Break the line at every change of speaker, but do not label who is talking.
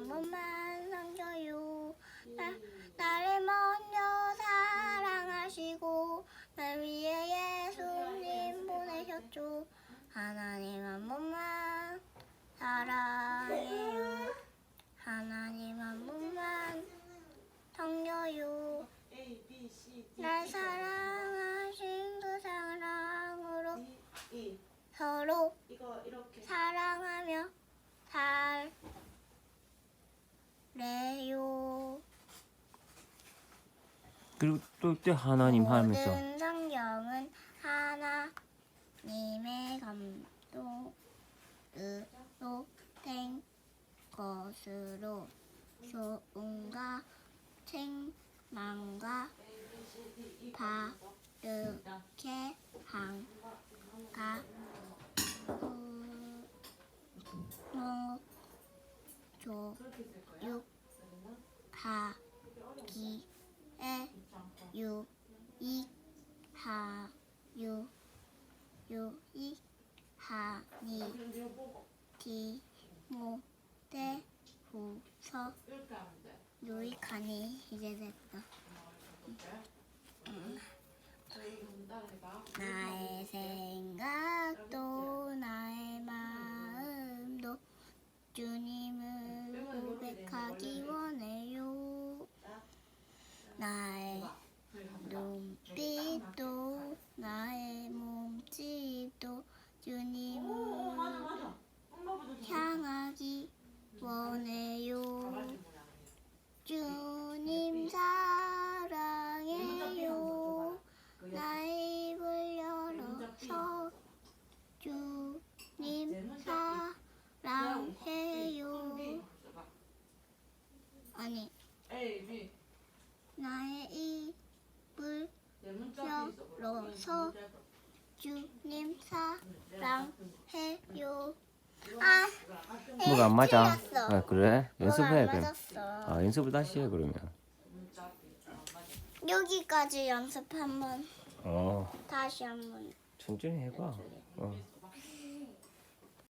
한 번만 삼켜요. 나, 나를 먼저 사랑하시고 날 위해 예수님 보내셨죠. 하나님 한 번만 사랑해요. 하나님 한 번만 섬겨요. 날 사랑하신 그 사랑으로 서로 사랑하
그리고 또또 하나님 하면서
모든 성경은 하나님의 감동으로 된 것으로 소음과 책망과 바르게 한가 교육하기에 유익하 유 유익하니 디모데 후서 유익하니 이제 됐다. 응. 나의 생각도 나의 마음도 주님을 고백하기 원해요. 나의 눈빛도 나의 몸짓도 주님을 향하기 원해요. 주님 사랑해요. 나의 입을 열어서 주님 사랑해요. 아니
A, B.
나의 입을
내 문자
열어서 주님 사랑해요. 아,
뭐가 안 맞아?
틀렸어.
아, 그래? 연습해 그럼.
맞았어.
아 연습을 다시 해 그러면.
여기까지 연습 한번
어
다시 한번
천천히 해봐. 어.